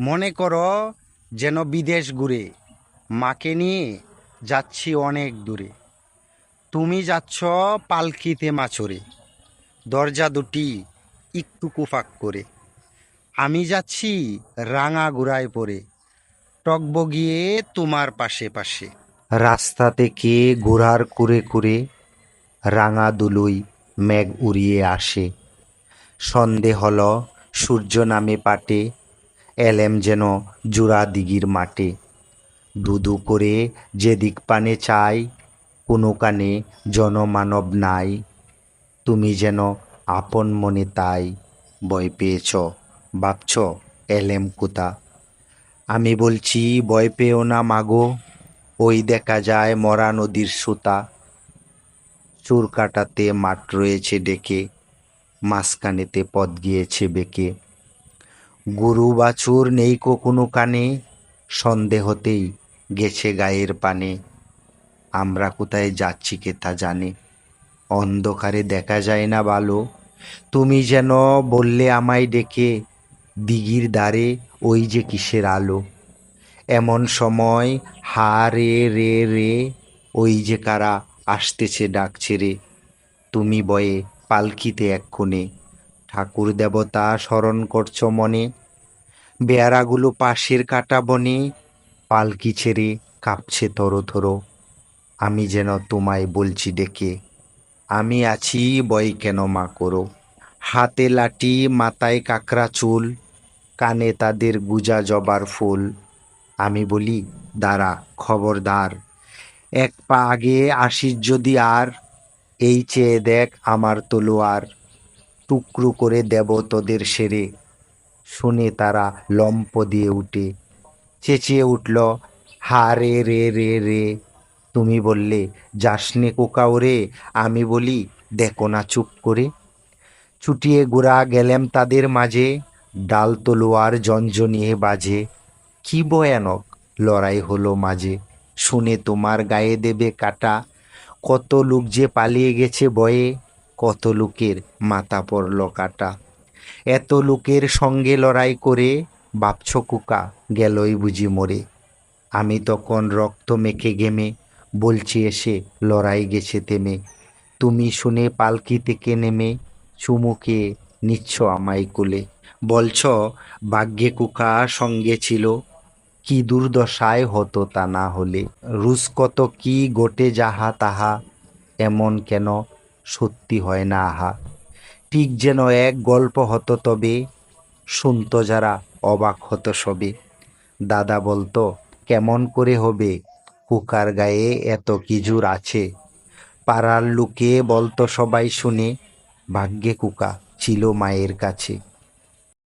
মনে করো যেন বিদেশ ঘুরে, মাকে নিয়ে যাচ্ছি অনেক দূরে। তুমি যাচ্ছ পালকিতে মাছরে, দরজা দুটি একটু কুফাক করে। আমি যাচ্ছি রাঙা গুড়ায় পরে টকবগিয়ে তোমার পাশে পাশে। রাস্তা থেকে ঘোড়ার কুরে কুরে রাঙা দুলুই মেঘ উড়িয়ে আসে। সন্ধে হল, সূর্য নামে পাটে এলেম যেন জুড়া দিঘির মাঠে। দুদু করে যেদিক পানে চাই, কোনো কানে জনমানব নাই। তুমি যেন আপন মনে তাই ভয় পেয়েছ, ভাবছ এলেম কোথা? আমি বলছি ভয় পেও না মাগো, ওই দেখা যায় মরা নদীর সুতা। চুর কাটাতে মাঠ রয়েছে ডেকে, মাঝখানেতে পথ গিয়েছে বেঁকে। গরু বাছুর নেই কোনো কানে, সন্দেহতেই গেছে গায়ের পানে। আমরা কোথায় যাচ্ছি কে তা জানে। অন্ধকারে দেখা যায় না ভালো তুমি যেন বললে আমায় ডেকে দিঘির দ্বারে ওই যে কিসের আলো। এমন সময় হা রে রে রে, ওই যে কারা আসতেছে ডাকছে রে। তুমি বয়ে পালকিতে এক এক্ষণে ঠাকুর দেবতা স্মরণ করছ মনে বেয়ারাগুলো পাশের কাটা বনে, পালকি ছেড়ে কাঁপছে থরো থরো। আমি যেন তোমায় বলছি ডেকে, আমি আছি, বই কেন মা করো হাতে লাঠি, মাথায় কাকড়া চুল, কানে তাদের গুজা জবার ফুল। আমি বলি, দাঁড়া, খবরদার, এক পা আগে আসিস যদি আর, এই চেয়ে দেখ আমার তলোয়ার। টুকরো করে দেব তোদের সেরে শুনে তারা লম্প দিয়ে উঠে। চেঁচিয়ে উঠল, হা রে রে রে রে। তুমি বললে, যাসনে কোকাও রে। আমি বলি, দেখো না চুপ করে। ছুটিয়ে গোড়া গেলেম তাদের মাঝে। ডাল তলোয়ার জঞ্জনিয়ে বাজে। কি ভয়ানক লড়াই হলো মাঝে। শুনে তোমার গায়ে দেবে কাটা। কত লোক যে পালিয়ে গেছে বয়ে। কত লোকের মাথা পড়ল কাটা। এত লোকের সঙ্গে লড়াই করে বাপছ কুকা গেলই বুঝি মরে। আমি তখন রক্ত মেখে গেমে বলছি এসে, লড়াই গেছে তেমে তুমি শুনে পালকি থেকে নেমে চুমুকে নিচ্ছ আমায় কুলে। বলছ, ভাগ্যে কুকা সঙ্গে ছিল, কি দুর্দশায় হতো তা না হলে। রুস কত কি গোটে যাহা তাহা, এমন কেন সত্যি হয় না, আহা। ঠিক যেন এক গল্প হতো তবে, শুনত যারা অবাক হতো সবে। দাদা বলতো, কেমন করে হবে? কুকার গায়ে এত কিজুর আছে। পাড়ার লোকে বলতো সবাই শুনে, ভাগ্যে কুকা ছিল মায়ের কাছে